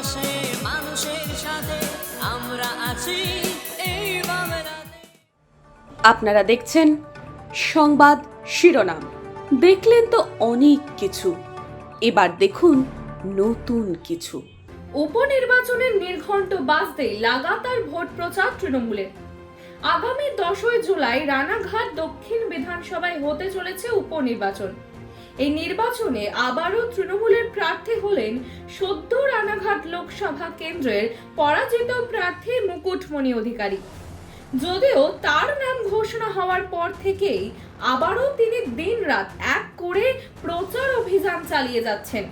পাশে মানুষের সাথে আমরা আছি। এই আপনারা দেখছেন সংবাদ শিরোনাম। দেখলেন তো অনেক কিছু। এবার দেখুন নতুন কিছু। উপনির্বাচনের নির্ঘণ্ট বাজতেই লাগাতার ভোট প্রচার তৃণমূলের। আগামী দশই জুলাই রানাঘাট দক্ষিণ বিধানসভায় হতে চলেছে উপনির্বাচন। এই নির্বাচনে আবারও তৃণমূলের প্রার্থী হলেন সদ্য রানাঘাট লোকসভা কেন্দ্রের পরাজিত প্রার্থী মুকুটমণি অধিকারী। যদিও তার নাম ঘোষণা হওয়ার পর থেকেই আবারও তিনি দিনরাত এক করে প্রচার অভিযান চালিয়ে যাচ্ছেন।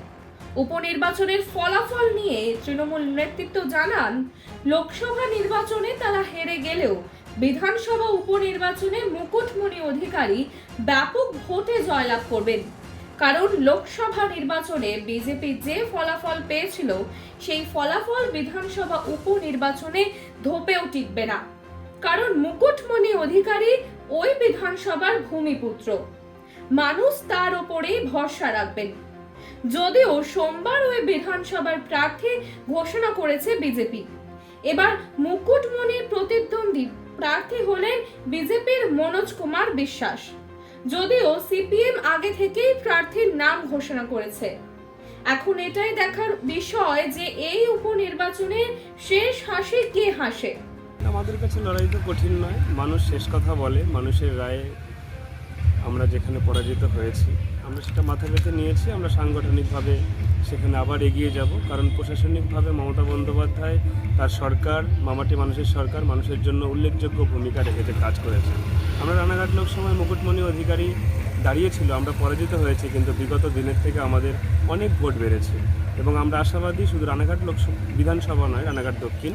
উপনির্বাচনের ফলাফল নিয়ে তৃণমূল নেতৃত্ব জানান, লোকসভা নির্বাচনে তারা হেরে গেলেও বিধানসভা উপনির্বাচনে মুকুটমণি অধিকারী ব্যাপক ভোটে জয়লাভ করবেন। কারণ লোকসভা নির্বাচনে বিজেপি যে ফলাফল পেয়েছিল, সেই ফলাফল বিধানসভা উপনির্বাচনে ধোপেও টিকবে না। কারণ মুকুটমণি অধিকারী ওই বিধানসভার ভূমিপুত্র। মানুষ তার ওপরেই ভরসা রাখবেন। যদিও সোমবার ওই বিধানসভার প্রার্থী ঘোষণা করেছে বিজেপি এবার মুকুটমণির প্রতিদ্বন্দ্বী প্রার্থী হলেন বিজেপির মনোজ কুমার বিশ্বাস। যদিও সিপিএম আগে থেকেই প্রার্থীর নাম ঘোষণা করেছে। এখন এটাই দেখার বিষয় যে এই উপনির্বাচনে শেষ হাসে কে হাসে? আমাদের কাছে লড়াই তো কঠিন নয়। মানুষ শেষ কথা বলে, মানুষের রায়ে আমরা যেখানে পরাজিত হয়েছি। আমরা সেটা মাথা পেতে নিয়েছি, আমরা সাংগঠনিকভাবে সেখানে আবার এগিয়ে যাব। কারণ প্রশাসনিকভাবে মমতা বন্দ্যোপাধ্যায়, তার সরকার, মামাটি মানুষের সরকার, মানুষের জন্য উল্লেখযোগ্য ভূমিকা রেখেছে, কাজ করেছে। আমরা রানাঘাট লোকসভায় মুকুটমণি অধিকারী দাঁড়িয়েছিল আমরা পরাজিত হয়েছি, কিন্তু বিগত দিনের থেকে আমাদের অনেক ভোট বেড়েছে। এবং আমরা আশাবাদী শুধু রানাঘাট লোকসভা বিধানসভা নয়, রানাঘাট দক্ষিণ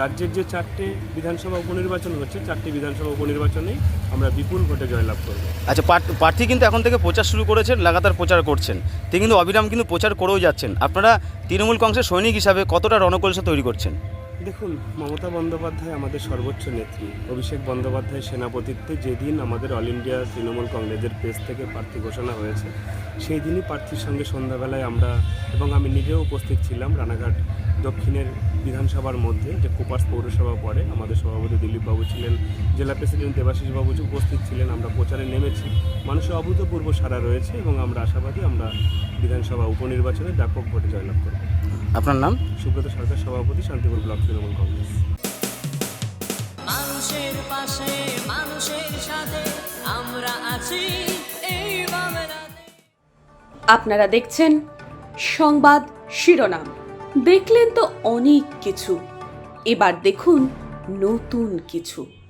রাজ্যের যে চারটে বিধানসভা উপনির্বাচন হচ্ছে, চারটি বিধানসভা উপনির্বাচনে আমরা বিপুল ভোটে জয়লাভ করব। আচ্ছা প্রার্থী কিন্তু এখন থেকে প্রচার শুরু করেছেন, লাগাতার প্রচার করছেন। তিনি কিন্তু অবিরাম কিন্তু প্রচার করেও যাচ্ছেন। আপনারা তৃণমূল কংগ্রেসের সৈনিক হিসাবে কতটা রণকলসা তৈরি করছেন? দেখুন, মমতা বন্দ্যোপাধ্যায় আমাদের সর্বোচ্চ নেত্রী। অভিষেক বন্দ্যোপাধ্যায় সেনাপতিত্বে যেদিন আমাদের অল ইন্ডিয়া তৃণমূল কংগ্রেসের পেজ থেকে প্রার্থী ঘোষণা হয়েছে সেই দিনই প্রার্থীর সঙ্গে সন্ধ্যাবেলায় আমরা এবং আমি নিজেও উপস্থিত ছিলাম রানাঘাট দক্ষিণের বিধানসভার মধ্যে, যে কুপাস পৌরসভা পড়ে। আমাদের সভাপতি দিলীপবাবু ছিলেন, জেলা প্রেসিডেন্ট দেবাশিস বাবু উপস্থিত ছিলেন, আমরা প্রচারে নেমেছি। মানুষের অভূতপূর্ব সারা রয়েছে এবং আমরা আশাবাদী আমরা বিধানসভা উপনির্বাচনে ব্যাপক ভোটে জয়লাভ করব। আপনার নাম? সুব্রত সরকার সভাপতি শান্তিপুর ব্লক তৃণমূল কংগ্রেস। মানুষের পাশে মানুষের সাথে আমরা আছি এই আপনারা দেখছেন সংবাদ শিরোনাম। দেখলেন তো অনেক কিছু। এবার দেখুন নতুন কিছু।